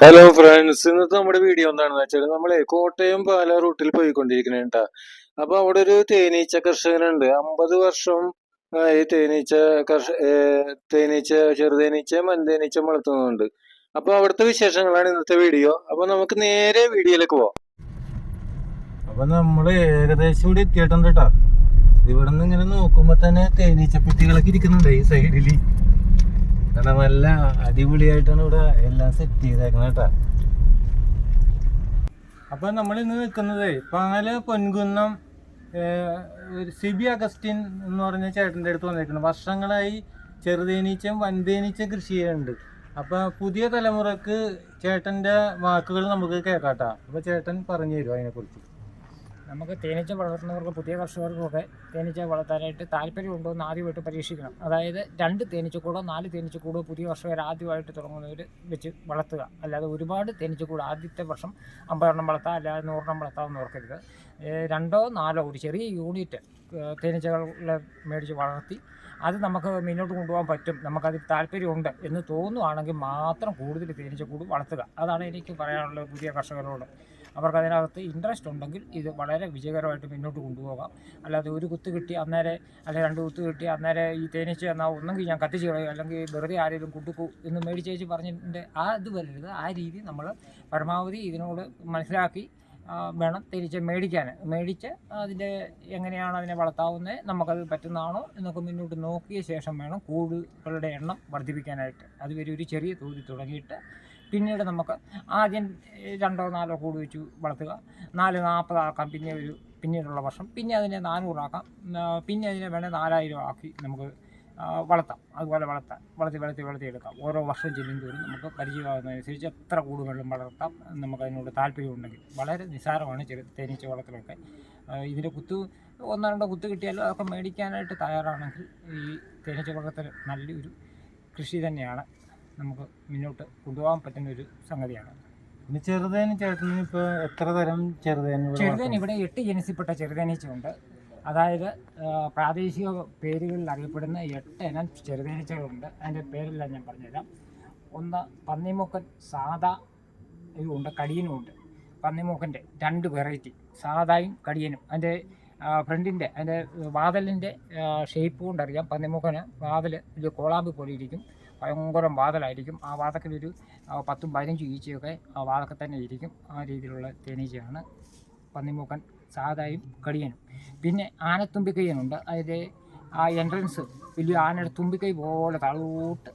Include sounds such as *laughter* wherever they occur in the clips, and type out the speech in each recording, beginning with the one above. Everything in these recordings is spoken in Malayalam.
ഹലോ ഫ്രണ്ട്സ് ഇന്നത്തെ നമ്മുടെ വീഡിയോ എന്താണെന്ന് വെച്ചാൽ നമ്മളെ കോട്ടയം പാല റൂട്ടിൽ പോയിക്കൊണ്ടിരിക്കണ കേട്ടാ അപ്പൊ അവിടെ ഒരു തേനീച്ച കർഷകനുണ്ട്. അമ്പത് വർഷം ഈ തേനീച്ച കർഷ തേനീച്ച ചെറുതേനീച്ച മൻതേനീച്ച വളർത്തുന്നുണ്ട്. അപ്പൊ അവിടുത്തെ വിശേഷങ്ങളാണ് ഇന്നത്തെ വീഡിയോ അപ്പൊ നമുക്ക് നേരെ വീഡിയോയിലേക്ക് പോവാം. അപ്പൊ നമ്മൾ ഏകദേശം ഇവിടെ എത്തിയിട്ടുണ്ട് കേട്ടാ ഇവിടെ നിന്ന് ഇങ്ങനെ നോക്കുമ്പോ തന്നെ തേനീച്ച പെട്ടികളൊക്കെ ഇരിക്കുന്നുണ്ട് ഈ സൈഡിൽ കാരണം നല്ല അടിപൊളിയായിട്ടാണ് ഇവിടെ എല്ലാം സെറ്റ് ചെയ്തേക്കുന്നത് കേട്ടോ. അപ്പൊ നമ്മൾ ഇന്ന് നിൽക്കുന്നത് പാല പൊൻകുന്നം സിബി അഗസ്റ്റിൻ എന്ന് പറഞ്ഞ ചേട്ടന്റെ അടുത്ത് വന്നിരിക്കുന്നത് വർഷങ്ങളായി ചെറുതേനീച്ചയും വൻതേനീച്ചയും കൃഷി ചെയ്യുന്നുണ്ട്. അപ്പൊ പുതിയ തലമുറയ്ക്ക് ചേട്ടന്റെ വാക്കുകൾ നമുക്ക് കേൾക്കാട്ടാ അപ്പൊ ചേട്ടൻ പറഞ്ഞു തരും അതിനെക്കുറിച്ച്? നമുക്ക് തേനീച്ച വളർത്തുന്നവർക്ക് പുതിയ കർഷകർക്കൊക്കെ തേനീച്ച വളർത്താനായിട്ട് താല്പര്യമുണ്ടോ എന്ന് ആദ്യമായിട്ട് പരീക്ഷിക്കണം. അതായത് രണ്ട് തേനീച്ചക്കൂടോ നാല് തേനീച്ചക്കൂടോ പുതിയ കർഷകർ ആദ്യമായിട്ട് തുടങ്ങുന്നവർ വെച്ച് വളർത്തുക. അല്ലാതെ ഒരുപാട് തേനീച്ചക്കൂട് ആദ്യത്തെ വർഷം അമ്പതെണ്ണം വളർത്താം അല്ലാതെ നൂറെണ്ണം വളർത്താമെന്ന് ഓർക്കരുത്. രണ്ടോ നാലോ ഒരു ചെറിയ യൂണിറ്റ് തേനീച്ചകളെ മേടിച്ച് വളർത്തി അത് നമുക്ക് മുന്നോട്ട് കൊണ്ടുപോകാൻ പറ്റും. നമുക്കതിൽ താല്പര്യമുണ്ട് എന്ന് തോന്നുവാണെങ്കിൽ മാത്രം കൂടുതൽ തേനീച്ചക്കൂട് വളർത്തുക. അതാണ് എനിക്ക് പറയാനുള്ളത് പുതിയ കർഷകരോട്. അവർക്ക് അതിനകത്ത് ഇൻട്രസ്റ്റ് ഉണ്ടെങ്കിൽ ഇത് വളരെ വിജയകരമായിട്ട് മുന്നോട്ട് കൊണ്ടുപോകാം. അല്ലാതെ ഒരു കുത്ത് കിട്ടി അന്നേരം അല്ലെങ്കിൽ രണ്ട് കുത്ത് കിട്ടി അന്നേരം ഈ തേനീച്ച എന്നാൽ ഒന്നെങ്കിൽ ഞാൻ കത്തിച്ച് കളയും അല്ലെങ്കിൽ വെറുതെ ആരെങ്കിലും കുട്ടിക്കൂ എന്ന് മേടിച്ചേച്ച് പറഞ്ഞിട്ടുണ്ട്. ആ ഇത് വരരുത്. ആ രീതി നമ്മൾ പരമാവധി ഇതിനോട് മനസ്സിലാക്കി വേണം തേനീച്ച മേടിക്കാൻ. മേടിച്ച് അതിന്റെ എങ്ങനെയാണ് അതിനെ വളർത്താവുന്നത് നമുക്കത് പറ്റുന്നതാണോ എന്നൊക്കെ മുന്നോട്ട് നോക്കിയ ശേഷം വേണം കൂടുകളുടെ എണ്ണം വർദ്ധിപ്പിക്കാനായിട്ട്. അതുവരെ ഒരു ചെറിയ തോതിൽ തുടങ്ങിയിട്ട് പിന്നീട് നമുക്ക് ആദ്യം രണ്ടോ നാലോ കൂട് വെച്ച് വളർത്തുക. നാല് നാൽപ്പതാക്കാം പിന്നെ ഒരു പിന്നീടുള്ള വർഷം. പിന്നെ അതിനെ നാനൂറാക്കാം പിന്നെ അതിനെ വേണേൽ നാലായിരം ആക്കി നമുക്ക് വളർത്താം. അതുപോലെ വളർത്താം. വളർത്തി വളർത്തി വളർത്തി എടുക്കാം. ഓരോ വർഷം ചെല്ലും തോറും നമുക്ക് പരിചയമാകുന്നതനുസരിച്ച് എത്ര കൂടുതലും വളർത്താം നമുക്ക് അതിനോട് താല്പര്യമുണ്ടെങ്കിൽ വളരെ നിസ്സാരമാണ് ചെറു തേനീച്ച വളർത്തലൊക്കെ ഇതിന്റെ കുത്ത് ഒന്നോ രണ്ടോ കുത്ത് കിട്ടിയാലും അതൊക്കെ മേടിക്കാനായിട്ട് തയ്യാറാണെങ്കിൽ ഈ തേനീച്ച വളർത്തൽ നല്ലൊരു കൃഷി തന്നെയാണ്. നമുക്ക് മുന്നോട്ട് കൊണ്ടുപോകാൻ പറ്റുന്ന ഒരു സംഗതിയാണ്. പിന്നെ ചെറുതേന് ചേട്ടന് ഇപ്പോൾ എത്ര തരം ചെറുതേന് ചെറുതേൻ ഇവിടെ എട്ട് ജനസിൽപ്പെട്ട ചെറുതേനീച്ചയുണ്ട് അതായത് പ്രാദേശിക പേരുകളിൽ അറിയപ്പെടുന്ന എട്ട് ഇനം ചെറുതേനീച്ചകളുണ്ട് അതിന്റെ പേരെല്ലാം ഞാൻ പറഞ്ഞുതരാം. ഒന്ന് പന്നിമൂക്കൻ സാദാ ഉണ്ട് കടിയനും ഉണ്ട്. പന്നിമൂക്കന്റെ രണ്ട് വെറൈറ്റി സാദായും കടിയനും. അതിന്റെ ഫ്രണ്ടിന്റെ അതിന്റെ വാതലിന്റെ ഷേപ്പ് കൊണ്ടറിയാം പന്നിമൂക്കന് വാതൽ വലിയ കോളാമ്പ് പോലെ ഇരിക്കും. ഭയങ്കര വാതലായിരിക്കും. ആ വാതക്കിലൊരു പത്തും പതിനഞ്ചും ഈച്ചയൊക്കെ ആ വാതക്കെ തന്നെ ഇരിക്കും. ആ രീതിയിലുള്ള തേനീച്ചയാണ് പന്നിമൂക്കൻ സാധായും കടിയനും. പിന്നെ ആനത്തുമ്പിക്കയ്യനുണ്ട് അതിന്റെ ആ എൻട്രൻസ് വലിയ ആനയുടെ തുമ്പിക്കൈ പോലെ തളൂട്ട്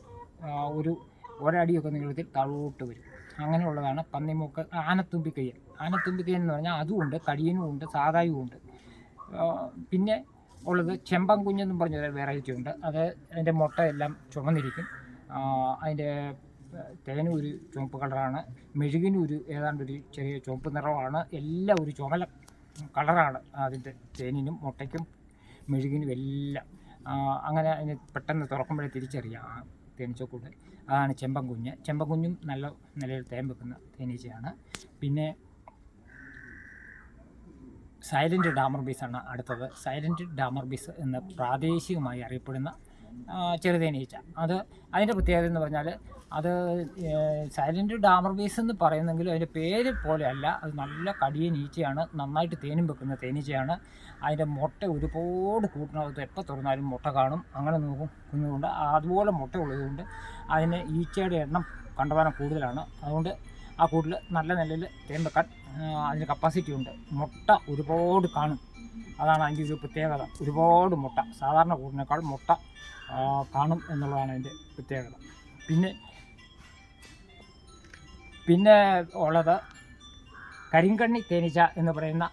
ഒരു ഒരടിയൊക്കെ നീളത്തിൽ തളൂട്ട് വരും. അങ്ങനെയുള്ളതാണ് പന്നിമൂക്കൻ ആനത്തുമ്പിക്കയ്യൻ ആനത്തുമ്പിക്കയ്യൻ എന്ന് പറഞ്ഞാൽ അതുമുണ്ട് കടിയനും ഉണ്ട് സാധായും ഉണ്ട് പിന്നെ ഉള്ളത് ചെമ്പൻ കുഞ്ഞെന്നും പറഞ്ഞൊരു വെറൈറ്റി ഉണ്ട്. അത് അതിന്റെ മുട്ട എല്ലാം ചുമന്നിരിക്കും. അതിന്റെ തേനും ഒരു ചുവപ്പ് കളറാണ്. മെഴുകിനും ഒരു ഏതാണ്ട് ഒരു ചെറിയ ചുവപ്പ് നിറമാണ്. എല്ലാം ഒരു ചുമല കളറാണ് അതിന്റെ തേനിനും മുട്ടയ്ക്കും മെഴുകിനും എല്ലാം. അങ്ങനെ അതിന് പെട്ടെന്ന് തുറക്കുമ്പോഴേ തിരിച്ചറിയാം. തേനീച്ചക്കൂട് അതാണ് ചെമ്പൻകുഞ്ഞ് ചെമ്പൻ കുഞ്ഞും നല്ല നിലയിൽ തേൻ വെക്കുന്ന തേനീച്ചയാണ്. പിന്നെ സൈലന്റ് ഡാമർ ബീസാണ് അടുത്തത്. സൈലന്റ് ഡാമർ ബീസ് എന്ന് പ്രാദേശികമായി അറിയപ്പെടുന്ന ചെറുതേനീച്ച. അത് അതിന്റെ പ്രത്യേകത എന്ന് പറഞ്ഞാൽ അത് സൈലന്റ് ഡാമർ ബീസ് എന്ന് പറയുന്നെങ്കിലും അതിന്റെ പേര് പോലെയല്ല. അത് നല്ല കടിയൻ നീച്ചയാണ്. നന്നായിട്ട് തേനും വെക്കുന്ന തേനീച്ചയാണ്. അതിന്റെ മുട്ട ഒരുപാട് കൂട്ടിനകത്ത് എപ്പോൾ തുറന്നാലും മുട്ട കാണും. അങ്ങനെ നോക്കും അതുപോലെ മുട്ട ഉള്ളതുകൊണ്ട് അതിന് ഈച്ചയുടെ എണ്ണം കണ്ടമാനം കൂടുതലാണ്. അതുകൊണ്ട് ആ കൂട്ടിൽ നല്ല നിലയിൽ തേൻ വെക്കാൻ അതിന് കപ്പാസിറ്റി ഉണ്ട്. മുട്ട ഒരുപാട് കാണും. അതാണ് അതിന്റെ ഒരു പ്രത്യേകത. ഒരുപാട് മുട്ട സാധാരണ കൂടിനേക്കാൾ മുട്ട കാണും എന്നുള്ളതാണ് അതിന്റെ പ്രത്യേകത. പിന്നെ പിന്നെ ഉള്ളത് കരിങ്കണ്ണി തേനീച്ച എന്ന് പറയുന്ന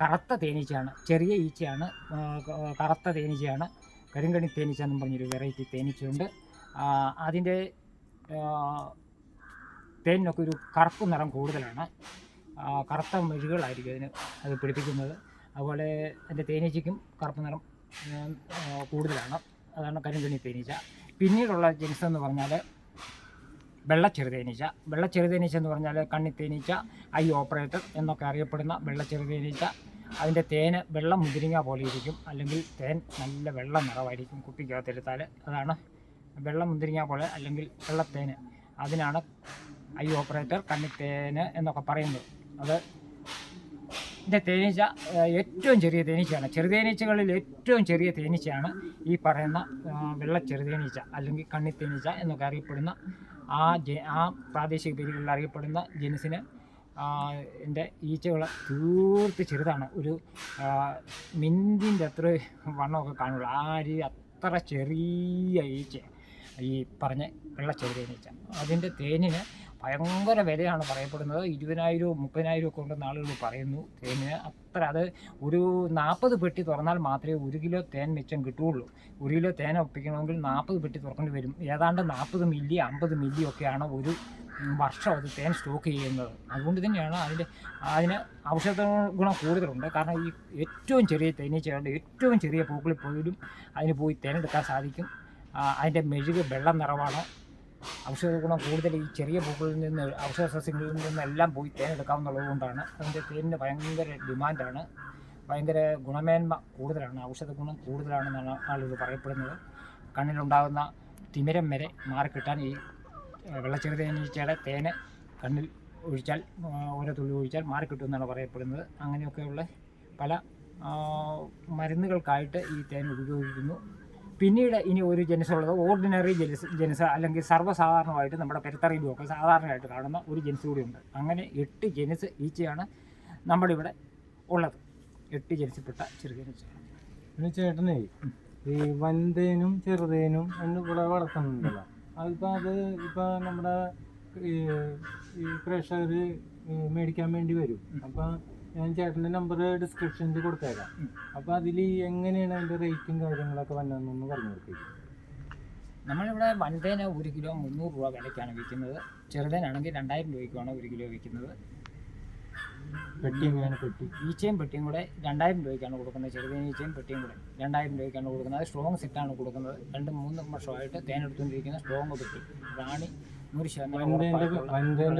കറുത്ത തേനീച്ചയാണ് ചെറിയ ഈച്ചയാണ് കറുത്ത തേനീച്ചയാണ്. കരിങ്കണ്ണി തേനീച്ച എന്നും പറഞ്ഞൊരു വെറൈറ്റി തേനീച്ചയുണ്ട്. അതിന്റെ തേനിനൊക്കെ ഒരു കറുപ്പ് നിറം കൂടുതലാണ്. കറുത്ത മെഴുകളായിരിക്കും അതിന് അത് പിടിപ്പിക്കുന്നത്. അതുപോലെ എന്റെ തേനീച്ചയ്ക്കും കറുപ്പ് നിറം കൂടുതലാണ്. അതാണ് കരിന്തണി തേനീച്ച. പിന്നീടുള്ള ജനിസ് എന്ന് പറഞ്ഞാൽ വെള്ളച്ചെറുതേനീച്ച വെള്ളച്ചെറുതേനീച്ച എന്ന് പറഞ്ഞാൽ കണ്ണി തേനീച്ച ഐ ഓപ്പറേറ്റർ എന്നൊക്കെ അറിയപ്പെടുന്ന വെള്ളച്ചെറുതേനീച്ച അതിന്റെ തേന് വെള്ളം മുതിരിങ്ങ പോലെ ഇരിക്കും. അല്ലെങ്കിൽ തേൻ നല്ല വെള്ളം നിറവായിരിക്കും കുപ്പിക്കകത്തെടുത്താൽ അതാണ് വെള്ളം മുന്തിരിങ്ങ പോലെ അല്ലെങ്കിൽ വെള്ളത്തേന്. അതിനാണ് ഐ ഓപ്പറേറ്റർ കണ്ണിത്തേന് എന്നൊക്കെ പറയുന്നത്. അത് ഇതിന്റെ തേനീച്ച ഏറ്റവും ചെറിയ തേനീച്ചയാണ്. ചെറുതേനീച്ചകളിൽ ഏറ്റവും ചെറിയ തേനീച്ചയാണ് ഈ പറയുന്ന വെള്ള ചെറുതേനീച്ച അല്ലെങ്കിൽ കണ്ണി തേനീച്ച എന്നൊക്കെ അറിയപ്പെടുന്ന ആ ജ ആ പ്രാദേശിക പേരുകളിൽ അറിയപ്പെടുന്ന ജനുസിന് എന്റെ ഈച്ചകൾ തീർത്ത് ചെറുതാണ്. ഒരു മിന്തിന്റെ അത്ര വണ്ണമൊക്കെ കാണുള്ളൂ. ആ അത്ര ചെറിയ ഈച്ച ഈ പറഞ്ഞ വെള്ള ചെറുതേനീച്ച. അതിന്റെ തേനിന് ഭയങ്കര വിലയാണ് പറയപ്പെടുന്നത്. ഇരുപതിനായിരവും മുപ്പതിനായിരവും ഒക്കെ ഉണ്ടെന്ന് ആളുകൾ പറയുന്നു. തേനിന് അത്ര അത് ഒരു നാൽപ്പത് പെട്ടി തുറന്നാൽ മാത്രമേ ഒരു കിലോ തേൻ മിച്ചം കിട്ടുകയുള്ളൂ. ഒരു കിലോ തേൻ ഒപ്പിക്കണമെങ്കിൽ നാൽപ്പത് പെട്ടി തുറക്കേണ്ടി വരും. ഏതാണ്ട് നാൽപ്പത് മില്ലി അമ്പത് മില്ലി ഒക്കെയാണ് ഒരു വർഷം അത് തേൻ സ്റ്റോക്ക് ചെയ്യുന്നത്. അതുകൊണ്ട് തന്നെയാണ് അതിന്റെ അതിന് ഔഷധ ഗുണം കൂടുതലുണ്ട്. കാരണം ഈ ഏറ്റവും ചെറിയ തേനീച്ചകളുടെ ഏറ്റവും ചെറിയ പൂക്കളിൽ പോലും അതിന് പോയി തേനെടുക്കാൻ സാധിക്കും. അതിന്റെ മെഴുക് വെള്ളം നിറമാണ്. ഔഷധ ഗുണം കൂടുതൽ ഈ ചെറിയ പൂക്കളിൽ നിന്ന് ഔഷധ സസ്യങ്ങളിൽ നിന്നെല്ലാം പോയി തേനെടുക്കാവുന്നത് കൊണ്ടാണ്. അതിന്റെ തേനിന് ഭയങ്കര ഡിമാൻഡാണ്. ഭയങ്കര ഗുണമേന്മ കൂടുതലാണ് ഔഷധ ഗുണം കൂടുതലാണെന്നാണ് ആളുകൾ പറയപ്പെടുന്നത്. കണ്ണിലുണ്ടാകുന്ന തിമിരം വരെ മാറിക്കിട്ടാൻ ഈ വെള്ളച്ചെറുതേനീച്ചയുടെ തേന് കണ്ണിൽ ഒഴിച്ചാൽ ഓരോ തുള്ളി ഒഴിച്ചാൽ മാറിക്കിട്ടുമെന്നാണ് പറയപ്പെടുന്നത്. അങ്ങനെയൊക്കെയുള്ള പല മരുന്നുകൾക്കായിട്ട് ഈ തേൻ ഉപയോഗിക്കുന്നു. പിന്നീട് ഇനി ഒരു ജനുസുള്ളത് ഓർഡിനറി ജനുസ് ജനുസ് അല്ലെങ്കിൽ സർവസാധാരണമായിട്ട് നമ്മുടെ പെരുത്തറിയിലുമൊക്കെ സാധാരണയായിട്ട് കാണുന്ന ഒരു ജനുസ് കൂടിയുണ്ട്. അങ്ങനെ എട്ട് ജനുസ് ഈച്ചയാണ് നമ്മുടെ ഇവിടെ ഉള്ളത്. എട്ട് ജനുസിൽപ്പെട്ട ചെറുതേനീച്ച പിന്നെ ചേട്ടനേ ഈ വന്തേനും ചെറുതേനും എന്ന് ഇവിടെ വളർത്തുന്നുണ്ടല്ലോ. അതിപ്പോൾ അത് ഇപ്പോൾ നമ്മുടെ ഈ പ്രഷർ മേടിക്കാൻ വേണ്ടി വരും. അപ്പൊ ഞാൻ ചേട്ടന്റെ നമ്പർ ഡിസ്ക്രിപ്ഷനിൽ കൊടുത്തേക്കാം. അപ്പോൾ അപ്പൊ അതിൽ എങ്ങനെയാണ് അതിന്റെ റേറ്റും കാര്യങ്ങളൊക്കെ വന്നതെന്നൊന്ന് പറഞ്ഞു കൊടുത്തേക്ക്. നമ്മളിവിടെ വൻതേന ഒരു കിലോ മുന്നൂറ് രൂപ വിലയ്ക്കാണ് വിൽക്കുന്നത്. ചെറുതേനാണെങ്കിൽ രണ്ടായിരം രൂപയ്ക്കാണ് ഒരു കിലോ വിൽക്കുന്നത്. പെട്ടി എങ്ങനെയാണ് പെട്ടി. ഈച്ചയും പെട്ടിയും കൂടെ രണ്ടായിരം രൂപയ്ക്കാണ് കൊടുക്കുന്നത്. ചെറുതേന ഈച്ചയും പെട്ടിയും കൂടെ രണ്ടായിരം രൂപയ്ക്കാണ് കൊടുക്കുന്നത്. സ്ട്രോങ് സെറ്റാണ് കൊടുക്കുന്നത്. രണ്ട് മൂന്ന് വർഷമായിട്ട് തേനെടുത്തുകൊണ്ടിരിക്കുന്ന സ്ട്രോങ് പെട്ടി. റാണി നൂറ് ശതമാനം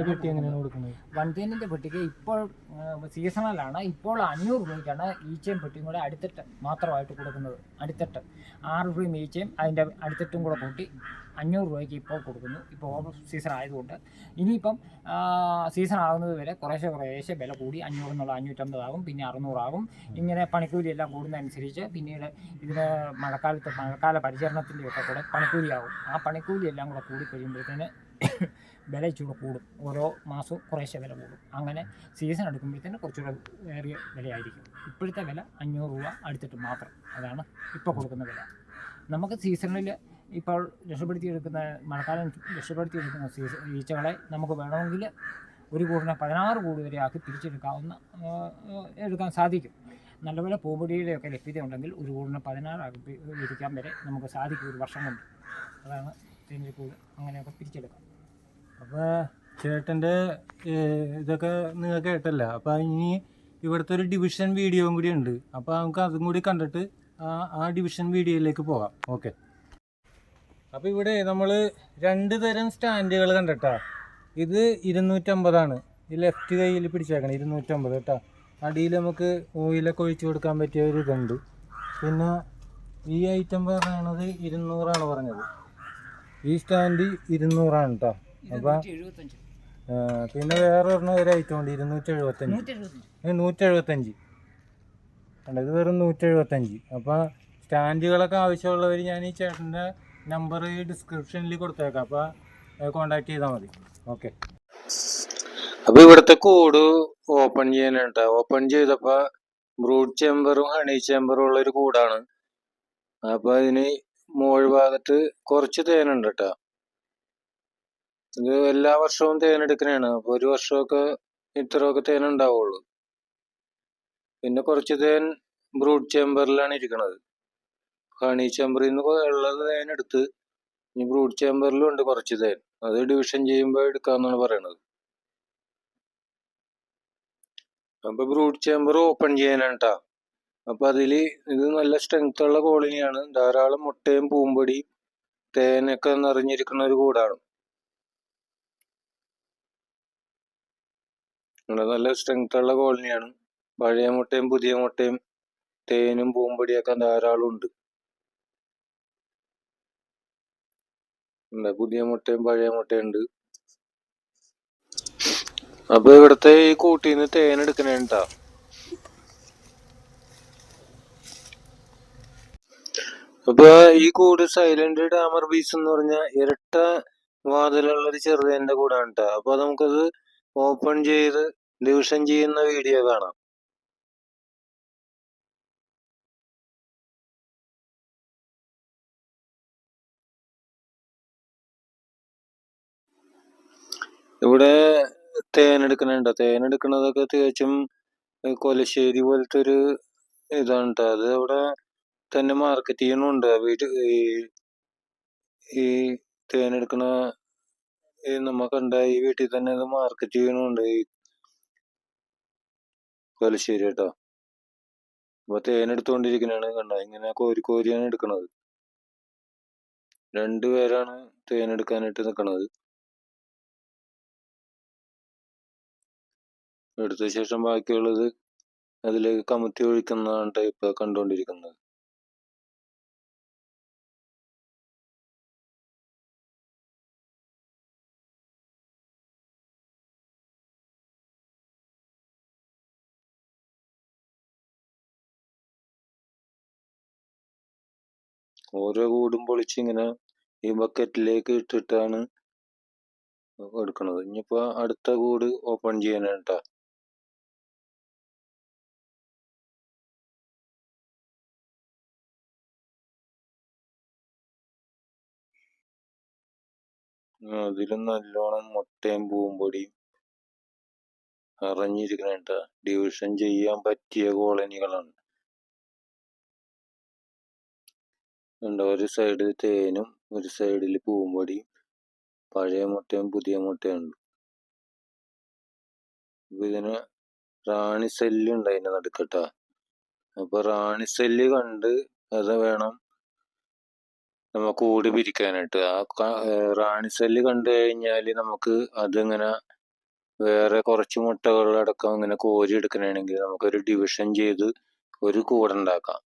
പെട്ടി എങ്ങനെയാണ് കൊടുക്കുന്നത്? പെട്ടിക്ക് ഇപ്പോൾ സീസണലാണ്. ഇപ്പോൾ അഞ്ഞൂറ് രൂപയ്ക്കാണ് ഈച്ചയും പെട്ടിയും കൂടെ അടിത്തട്ട് മാത്രമായിട്ട് കൊടുക്കുന്നത്. അടിത്തട്ട്. ആറ് രൂപയും ഈച്ചയും അതിന്റെ അടിത്തട്ടും കൂടെ കൂട്ടി അഞ്ഞൂറ് രൂപയ്ക്ക് ഇപ്പോൾ കൊടുക്കുന്നു. ഇപ്പോൾ ഓഫ് സീസൺ ആയതുകൊണ്ട്. ഇനിയിപ്പം സീസൺ ആകുന്നത് വരെ കുറേശ്ശെ കുറേശ്ശെ വില കൂടി അഞ്ഞൂറ് എന്നുള്ള അഞ്ഞൂറ്റമ്പതാകും പിന്നെ അറുന്നൂറാകും. ഇങ്ങനെ പണിക്കൂലി എല്ലാം കൂടുന്നതനുസരിച്ച് പിന്നീട് ഇതിന് മഴക്കാലത്ത് മഴക്കാല പരിചരണത്തിന്റെ ഒക്കെ കൂടെ പണിക്കൂലിയാകും. ആ പണിക്കൂലി എല്ലാം കൂടെ കൂടി കഴിയുമ്പോഴത്തേന് *coughs* വില ഇച്ചിരി കൂടും ഓരോ മാസവും കുറേശ്ശെ വില കൂടും. അങ്ങനെ സീസൺ എടുക്കുമ്പോഴത്തേന് കുറച്ചുകൂടെ ഏറിയ വിലയായിരിക്കും. ഇപ്പോഴത്തെ വില അഞ്ഞൂറ് രൂപ അടുത്തിട്ട് മാത്രം. അതാണ് ഇപ്പോൾ കൊടുക്കുന്ന വില. നമുക്ക് സീസണിൽ ഇപ്പോൾ രക്ഷപ്പെടുത്തിയെടുക്കുന്ന മഴക്കാലം രക്ഷപ്പെടുത്തിയെടുക്കുന്ന സീസൺ ഈച്ചകളെ നമുക്ക് വേണമെങ്കിൽ ഒരു കൂടിനെ പതിനാറ് കൂടി വരെ ആക്കി തിരിച്ചെടുക്കാവുന്ന എടുക്കാൻ സാധിക്കും. നല്ലപോലെ പൂമ്പൊടിയുടെയൊക്കെ ലഭ്യത ഉണ്ടെങ്കിൽ ഒരു കൂടിനെ പതിനാറാക്കി ആക്കി ഇരിക്കാൻ വരെ നമുക്ക് സാധിക്കും ഒരു വർഷം കൊണ്ട്. അതാണ് തേനീച്ചക്കൂട് അങ്ങനെയൊക്കെ പിരിച്ചെടുക്കാം. അപ്പൊ ചേട്ടന്റെ ഇതൊക്കെ നിങ്ങൾ കേട്ടല്ല? അപ്പൊ ഇനി ഇവിടുത്തെ ഒരു ഡിവിഷൻ വീഡിയോയും കൂടി ഉണ്ട്. അപ്പൊ നമുക്ക് അതും കൂടി കണ്ടിട്ട് ആ ആ ഡിവിഷൻ വീഡിയോയിലേക്ക് പോകാം. ഓക്കെ അപ്പൊ ഇവിടെ നമ്മൾ രണ്ട് തരം സ്റ്റാൻഡുകൾ കണ്ടിട്ടാ. ഇത് ഇരുന്നൂറ്റമ്പതാണ്. ഈ ലെഫ്റ്റ് കയ്യിൽ പിടിച്ചേക്കണം ഇരുന്നൂറ്റമ്പത് കേട്ടോ. അടിയിൽ നമുക്ക് ഓയിലൊക്കെ ഒഴിച്ചു കൊടുക്കാൻ പറ്റിയ ഒരു ഇതുണ്ട്. പിന്നെ ഈ ഐറ്റം പറയണത് ഇരുന്നൂറാണ് പറഞ്ഞത്. ഈ സ്റ്റാൻഡ് ഇരുന്നൂറാണ് കേട്ടോ. അപ്പൊ പിന്നെ വേറെ ഒരെണ്ണം ഒരു ഐറ്റം ഉണ്ട് ഇരുന്നൂറ്റി എഴുപത്തഞ്ച്. നൂറ്റി എഴുപത്തഞ്ച്. അല്ല കണ്ടോ, ഇത് വെറും നൂറ്റി എഴുപത്തഞ്ച്. അപ്പോൾ സ്റ്റാൻഡുകളൊക്കെ ആവശ്യമുള്ളവർ ഞാൻ ഈ ചേട്ടന്റെ നമ്പർ ഡിസ്ക്രിപ്ഷനിൽ കൊടുത്തേക്കാം. അപ്പോൾ കോണ്ടാക്ട് ചെയ്താൽ മതി. ഓക്കെ അപ്പോൾ ഇവിടുത്തെ കൂട് ഓപ്പൺ ചെയ്യാനുണ്ട് ഓപ്പൺ ചെയ്തപ്പോൾ ബ്രൂഡ് ചേമ്പറും ഹണി ചേമ്പറും ഉള്ള ഒരു കൂടാണ് അപ്പോൾ അതിന് മോൾ ഭാഗത്ത് കുറച്ച് തേനുണ്ട് കേട്ടോ. ഇത് എല്ലാ വർഷവും തേൻ തേനെടുക്കണതാണ് അപ്പോൾ ഒരു വർഷമൊക്കെ ഇത്രയൊക്കെ തേൻ ഉണ്ടാവുള്ളൂ പിന്നെ കുറച്ച് തേൻ ബ്രൂഡ് ചേമ്പറിലാണ് ഇരിക്കുന്നത് ഹണി ചേമ്പറിൽ നിന്ന് ഉള്ളത് തേൻ എടുത്ത് ഇനി ബ്രൂഡ് ചേമ്പറിലും ഉണ്ട് കുറച്ച് തേൻ. അത് ഡിവിഷൻ ചെയ്യുമ്പോൾ എടുക്കാന്നാണ് പറയണത്. അപ്പൊ ബ്രൂഡ് ചേമ്പർ ഓപ്പൺ ചെയ്യാനാണ് ട്ടാ. അപ്പൊ അതിൽ ഇത് നല്ല സ്ട്രെങ്ത് ഉള്ള കോളനിയാണ്. ധാരാളം മുട്ടയും പൂമ്പൊടിയും തേനൊക്കെ നിറഞ്ഞിരിക്കുന്ന ഒരു കൂടാണ്. ഇവിടെ നല്ല സ്ട്രെങ്ത് ഉള്ള കോളനിയാണ് പഴയ മുട്ടയും പുതിയ മുട്ടയും തേനും പൂമ്പൊടിയൊക്കെ ധാരാളം ഉണ്ട്. പുതിയ മുട്ടയും പഴയ മുട്ടയും ഉണ്ട്. അപ്പൊ ഇവിടത്തെ ഈ കൂട്ടിന്ന് തേൻ എടുക്കണേട്ടാ അപ്പൊ ഈ കൂട് സൈലന്റ് ഡാമർ ബീസ് എന്ന് പറഞ്ഞ ഇരട്ട വാതിലുള്ള ഒരു ചെറുതേന്റെ കൂടാണ് കേട്ടോ അപ്പൊ നമുക്കത് ഓപ്പൺ ചെയ്ത് ഡിവിഷൻ ചെയ്യുന്ന വീഡിയോ കാണാം. ഇവിടെ തേൻ തേനെടുക്കണതൊക്കെ തികച്ചും കൊലശ്ശേരി പോലത്തെ ഒരു ഇതാണ് കേട്ടോ അത് അവിടെ തന്നെ മാർക്കറ്റ് ചെയ്യണുണ്ട് വീട് ഈ ഈ തേൻ എടുക്കണ ഈ നമ്മ കണ്ട ഈ വീട്ടിൽ തന്നെ അത് മാർക്കറ്റ് ചെയ്യണുണ്ട് ഈ കൊലശ്ശേരി കേട്ടോ. അപ്പോൾ തേൻ എടുത്തുകൊണ്ടിരിക്കണാണ് കണ്ട? ഇങ്ങനെ കോരി കോരിയാണ് എടുക്കണത്. രണ്ടുപേരാണ് തേൻ എടുക്കാനായിട്ട് നിക്കണത്. എടുത്ത ശേഷം ബാക്കിയുള്ളത് അതിലേക്ക് കമത്തി ഒഴിക്കുന്നതാണ് ടൈപ്പ് കണ്ടുകൊണ്ടിരിക്കുന്നത്. ഓരോ കൂടും പൊളിച്ച് ഇങ്ങനെ ഈ ബക്കറ്റിലേക്ക് ഇട്ടിട്ടാണ് എടുക്കണത്. ഇപ്പോ അടുത്ത കൂട് ഓപ്പൺ ചെയ്യാനാണ് ട്ടാ അതിലും നല്ലോണം മുട്ടയും പൂമ്പൊടിയും അറിഞ്ഞിരിക്കണേട്ട ഡിവിഷൻ ചെയ്യാൻ പറ്റിയ കോളനികളാണ് ഉണ്ട് ഒരു സൈഡിൽ തേനും ഒരു സൈഡിൽ പൂമ്പൊടിയും പഴയ മുട്ടയും പുതിയ മുട്ടയും ഉണ്ട് ഇതിന് റാണി സെല്ല് ഉണ്ട് അതിന്റെ നടുക്കട്ട. അപ്പൊ റാണി സെല്ല് കണ്ട് അത് വേണം നമുക്ക് ഓടി പിരിക്കാനായിട്ട്. ആ റാണി സെല്ല് കണ്ടു കഴിഞ്ഞാൽ നമുക്ക് അതിങ്ങനെ വേറെ കുറച്ച് മുട്ടകളടക്കം ഇങ്ങനെ കോരി എടുക്കണമെങ്കിൽ നമുക്കൊരു ഡിവിഷൻ ചെയ്ത് ഒരു കൂടുണ്ടാക്കാം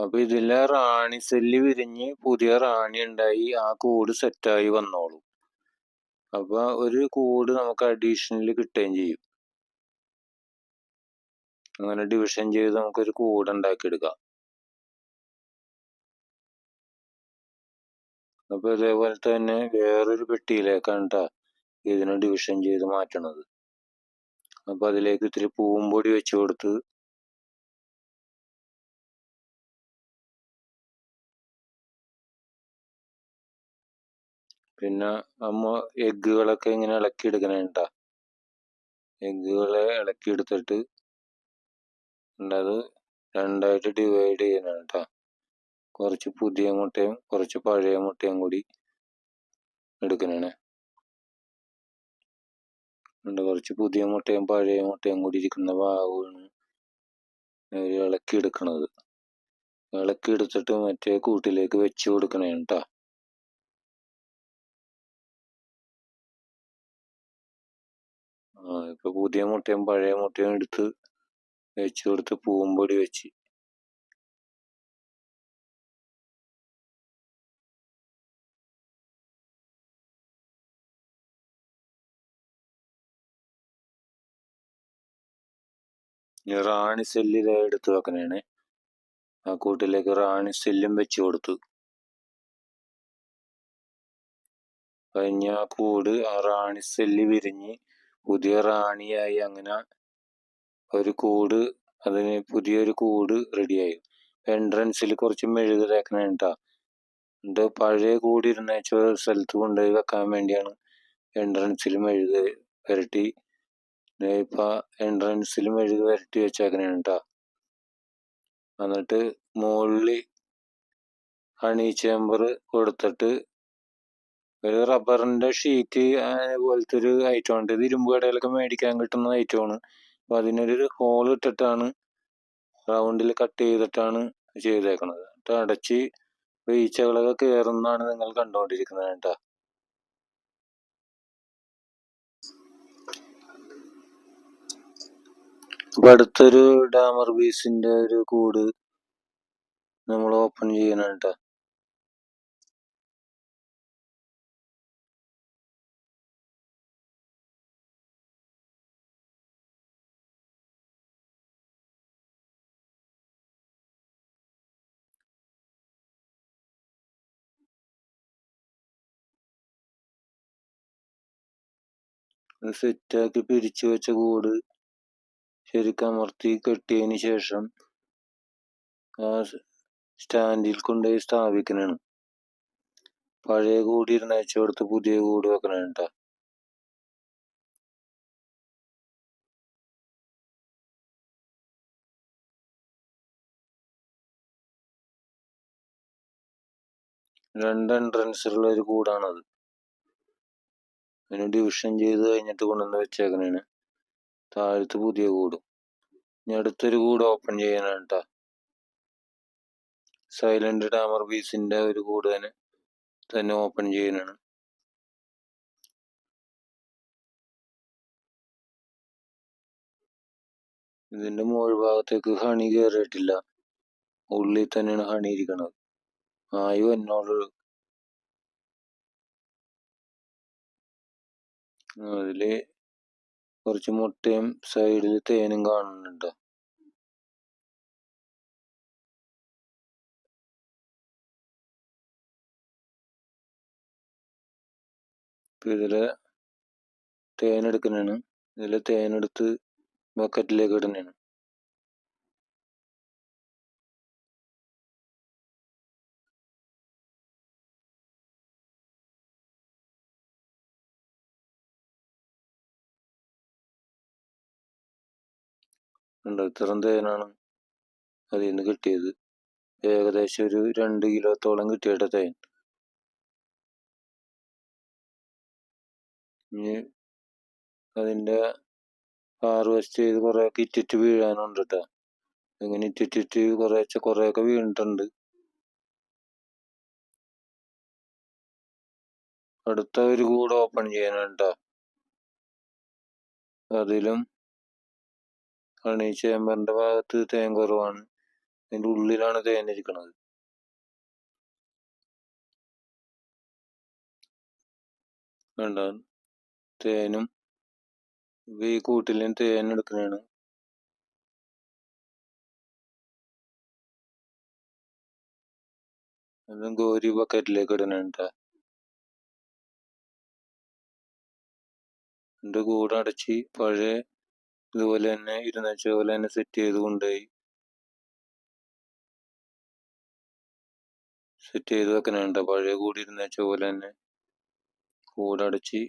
അപ്പൊ ഇതിലെ റാണി സെല്ല് വിരിഞ്ഞ് പുതിയ റാണി ഉണ്ടായി ആ കൂട് സെറ്റായി വന്നോളും. അപ്പൊ ഒരു കൂട് നമുക്ക് അഡീഷണൽ കിട്ടുകയും ചെയ്യും. അങ്ങനെ ഡിവിഷൻ ചെയ്ത് നമുക്കൊരു കൂട് ഉണ്ടാക്കിയെടുക്കാം. അപ്പൊ ഇതേപോലെ തന്നെ വേറൊരു പെട്ടിയിലേക്കാണ് ട്ടാ ഇതിനെ ഡിവിഷൻ ചെയ്ത് മാറ്റണത്. അപ്പൊ അതിലേക്ക് ഇത്തിരി പൂമ്പൊടി വെച്ച് കൊടുത്ത് പിന്നെ അമ്മ എഗ്ഗുകളൊക്കെ ഇങ്ങനെ ഇളക്കി എടുക്കണേട്ടാ എഗ്ഗുകളെ ഇളക്കി എടുത്തിട്ട് അത് രണ്ടായിട്ട് ഡിവൈഡ് ചെയ്യണം കുറച്ച് പുതിയ മുട്ടയും കുറച്ച് പഴയ മുട്ടയും കൂടി എടുക്കണേ ഉണ്ട് കുറച്ച് പുതിയ മുട്ടയും പഴയ മുട്ടയും കൂടി ഇരിക്കുന്ന ഭാഗമാണ് ഇളക്കി എടുക്കണത് ഇളക്കി എടുത്തിട്ട് മറ്റേ കൂട്ടിലേക്ക് വെച്ച് കൊടുക്കണേ കേട്ടാ ഇപ്പൊ പുതിയ മുട്ടയും പഴയ മുട്ടയും എടുത്ത് വെച്ച് കൊടുത്ത് പൂമ്പൊടി വെച്ച്. റാണി സെല്ല് ഇതേ എടുത്ത് വെക്കണേണ്. ആ കൂട്ടിലേക്ക് റാണി സെല്ലും വെച്ച് കൊടുത്തു. കഴിഞ്ഞ ആ കൂട് ആ റാണി സെല്ല് വിരിഞ്ഞ് പുതിയ റാണിയായി അങ്ങനെ ഒരു കൂട് അതിന് പുതിയൊരു കൂട് റെഡിയായി എൻട്രൻസിൽ കുറച്ച് മെഴുക് തേക്കണ കേട്ടാ എന്നിട്ട് പഴയ കൂടി ഇരുന്നേച്ച സ്ഥലത്ത് കൊണ്ടുപോയി വെക്കാൻ വേണ്ടിയാണ് എൻട്രൻസിൽ മെഴുക് പുരട്ടി ദേ ഇപ്പൊ എൻട്രൻസിൽ മെഴുക് പുരട്ടി വെച്ചേക്കണേ കേട്ടാ എന്നിട്ട് മുകളിൽ ഹണി ചേമ്പർ കൊടുത്തിട്ട് ഒരു റബ്ബറിന്റെ ഷീറ്റ് പോലത്തെ ഒരു ഐറ്റം ഉണ്ട്. ഇത് ഇരുമ്പ് കടയിലൊക്കെ മേടിക്കാൻ കിട്ടുന്ന ഐറ്റമാണ് അപ്പൊ അതിനൊരു ഹോൾ ഇട്ടിട്ടാണ് റൗണ്ടിൽ കട്ട് ചെയ്തിട്ടാണ് ചെയ്തേക്കുന്നത് എന്നിട്ട് അടച്ച് ഈച്ചകളൊക്കെ കയറുന്നതാണ് നിങ്ങൾ കണ്ടുകൊണ്ടിരിക്കുന്നത് കേട്ടോ. അപ്പൊ അടുത്തൊരു ഡാമർ ബീസിന്റെ ഒരു കൂട് നമ്മൾ ഓപ്പൺ ചെയ്യണം കേട്ടാ. സെറ്റാക്കി പിരിച്ചു വെച്ച കൂട് ശരിക്കമർത്തി കെട്ടിയതിന് ശേഷം ആ സ്റ്റാൻഡിൽ കൊണ്ടുപോയി സ്ഥാപിക്കണാണ്. പഴയ കൂട് ഇരുന്ന് അയച്ചു കൊടുത്ത് പുതിയ കൂട് വെക്കണം രണ്ട് എൻട്രൻസ് ഉള്ള ഒരു കൂടാണത്. അതിന് ഡിവിഷൻ ചെയ്ത് കഴിഞ്ഞിട്ട് കൊണ്ടുവന്ന് വെച്ചേക്കണേണ് താഴത്ത് പുതിയ കൂടും. ഇനി അടുത്തൊരു കൂട് ഓപ്പൺ ചെയ്യാനാണ് കേട്ടോ സൈലന്റ് ഡാമർ ബീസിന്റെ ഒരു കൂട് തന്നെ തന്നെ ഓപ്പൺ ചെയ്യാനാണ് ഇതിന്റെ മുകൾ ഭാഗത്തേക്ക് ഹണി കയറിയിട്ടില്ല ഉള്ളിൽ തന്നെയാണ് ഹണി ഇരിക്കണത്. ആയു എന്നോട് അതിൽ കുറച്ച് മുട്ടയും സൈഡിൽ തേനും കാണുന്നുണ്ട്. ഇതിൽ എടുക്കണാണ് ഇതിൽ തേനെടുത്ത് ബക്കറ്റിലേക്ക് ഇടുന്നതാണ്. ഉണ്ട്? ഇത്രയും തേനാണ് അതിൽ നിന്ന് കിട്ടിയത്. ഏകദേശം ഒരു രണ്ട് കിലോത്തോളം കിട്ടിയിട്ട് തേൻ. ഇനി അതിന്റെ ഹാർവെസ്റ്റ് ചെയ്ത് കുറേയൊക്കെ ഇറ്റിറ്റ് വീഴാനുണ്ട് കേട്ടോ ഇങ്ങനെ ഇറ്റിറ്റിറ്റ് കുറേശ്ശെ കുറേയൊക്കെ വീണിട്ടുണ്ട്. അടുത്ത ഒരു കൂട് ഓപ്പൺ ചെയ്യാനാണ് കേട്ടോ അതിലും ഹണി ചേമ്പറിന്റെ ഭാഗത്ത് തേൻ കുറവാണ്. അതിന്റെ ഉള്ളിലാണ് തേൻ ഇരിക്കുന്നത് വേണ്ട തേനും ഈ കൂട്ടിലും തേൻ എടുക്കുന്നതാണ് അതും ഗോരി ബക്കറ്റിലേക്ക് ഇടണുണ്ട് എന്റെ കൂടെ അടച്ച് പഴയ ഇതുപോലെ തന്നെ ഇരുന്ന് വെച്ച പോലെ തന്നെ സെറ്റ് ചെയ്ത് കൊണ്ടുപോയി. സെറ്റ് ചെയ്ത് വെക്കണുണ്ട്. പഴയ കൂടി വെച്ച പോലെ തന്നെ കൂടടച്ച്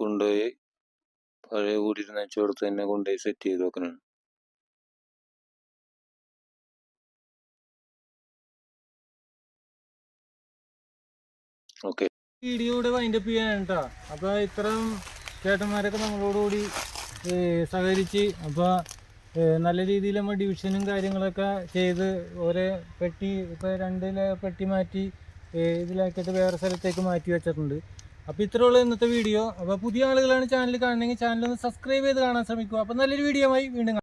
കൊണ്ടുപോയി പഴയ കൂടി ഇരുന്ന് വെച്ചോടത്ത് തന്നെ കൊണ്ടുപോയി സെറ്റ് ചെയ്ത് വെക്കണം വീഡിയോ ഇവിടെ വൈൻഡപ്പ് ചെയ്യാനാണ് കേട്ടോ അപ്പൊ ഇത്തരം ചേട്ടന്മാരൊക്കെ നമ്മളോടുകൂടി സഹകരിച്ച് അപ്പോൾ നല്ല രീതിയിൽ നമ്മൾ ഡിവിഷനും കാര്യങ്ങളൊക്കെ ചെയ്ത് ഓരോ പെട്ടി ഇപ്പോൾ രണ്ടിലെ പെട്ടി മാറ്റി ഇതിലാക്കിയിട്ട് വേറെ സ്ഥലത്തേക്ക് മാറ്റി വെച്ചിട്ടുണ്ട്. അപ്പോൾ ഉള്ളൂ ഇന്നത്തെ വീഡിയോ അപ്പോൾ പുതിയ ആളുകളാണ് ചാനൽ കാണണമെങ്കിൽ ചാനൽ ഒന്ന് സബ്സ്ക്രൈബ് ചെയ്ത് കാണാൻ ശ്രമിക്കുക. അപ്പോൾ നല്ലൊരു വീഡിയോ ആയി വീണ്ടും.